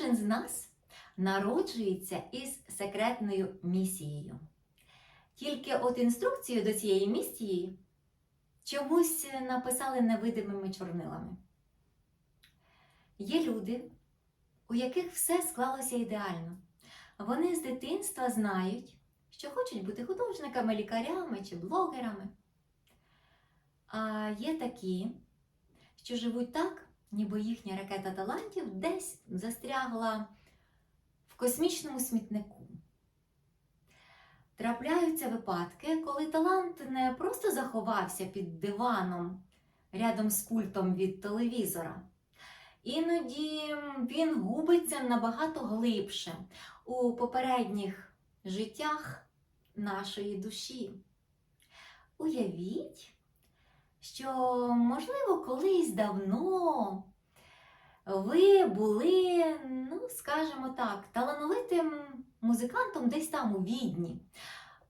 Кожен з нас народжується із секретною місією. Тільки от інструкцію до цієї місії чомусь написали невидимими чорнилами. Є люди, у яких все склалося ідеально. Вони з дитинства знають, що хочуть бути художниками, лікарями чи блогерами. А є такі, що живуть так, ніби їхня ракета талантів десь застрягла в космічному смітнику. Трапляються випадки, коли талант не просто заховався під диваном рядом з пультом від телевізора. Іноді він губиться набагато глибше у попередніх життях нашої душі. Уявіть, що, можливо, колись давно ви були, ну, скажімо так, талановитим музикантом десь там у відні.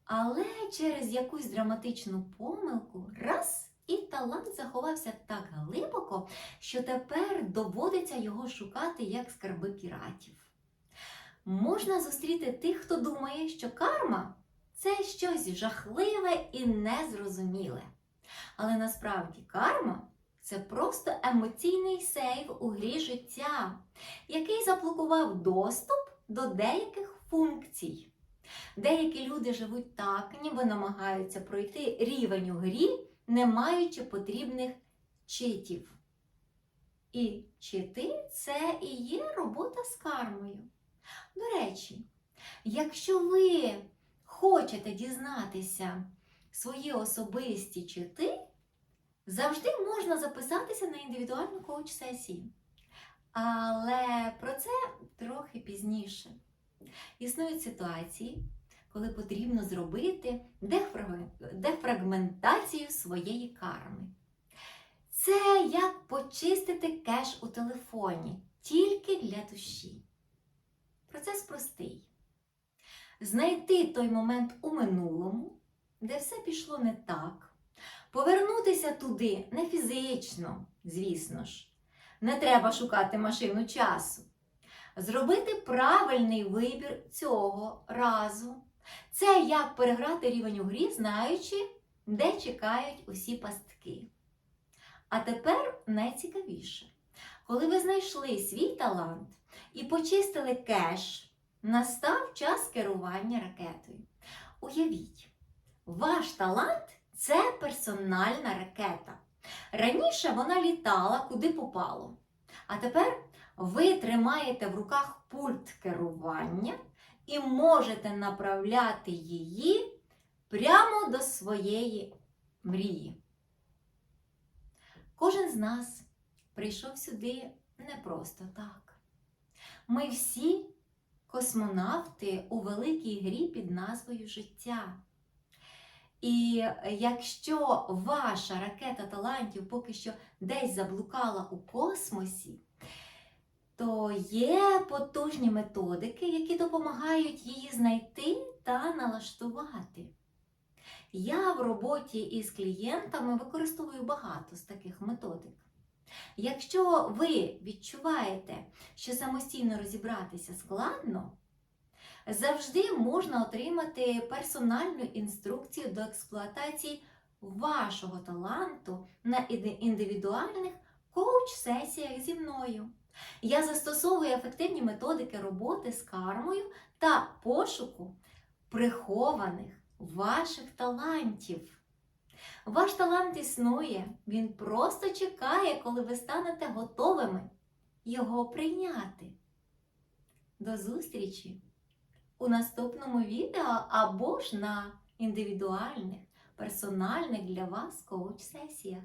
Але через якусь драматичну помилку раз і талант заховався так глибоко, що тепер доводиться його шукати як скарби піратів. Можна зустріти тих, хто думає, що карма це щось жахливе і незрозуміле. Але насправді карма це просто емоційний сейф у грі життя, який заблокував доступ до деяких функцій. Деякі люди живуть так, ніби намагаються пройти рівень у грі, не маючи потрібних читів. І чити це і є робота з кармою. До речі, якщо ви хочете дізнатися свої особисті чити, завжди можна записатися на індивідуальну коуч-сесію. Але про це трохи пізніше. Існують ситуації, коли потрібно зробити дефрагментацію своєї карми. Це як почистити кеш у телефоні тільки для душі. Процес простий. Знайти той момент у минулому, де все пішло не так, повернутися туди не фізично, звісно ж. Не треба шукати машину часу. Зробити правильний вибір цього разу. Це як переграти рівень у грі, знаючи, де чекають усі пастки. А тепер найцікавіше. Коли ви знайшли свій талант і почистили кеш, настав час керування ракетою. Уявіть, ваш талант це персональна ракета. Раніше вона літала куди попало. А тепер ви тримаєте в руках пульт керування і можете направляти її прямо до своєї мрії. Кожен з нас прийшов сюди не просто так. Ми всі космонавти у великій грі під назвою Життя. І якщо ваша ракета талантів поки що десь заблукала у космосі, то є потужні методики, які допомагають її знайти та налаштувати. Я в роботі із клієнтами використовую багато з таких методик. Якщо ви відчуваєте, що самостійно розібратися складно, завжди можна отримати персональну інструкцію до експлуатації вашого таланту на індивідуальних коуч-сесіях зі мною. Я застосовую ефективні методики роботи з кармою та пошуку прихованих ваших талантів. Ваш талант існує, він просто чекає, коли ви станете готовими його прийняти. До зустрічі у наступному відео або ж на індивідуальних, персональних для вас коуч-сесіях.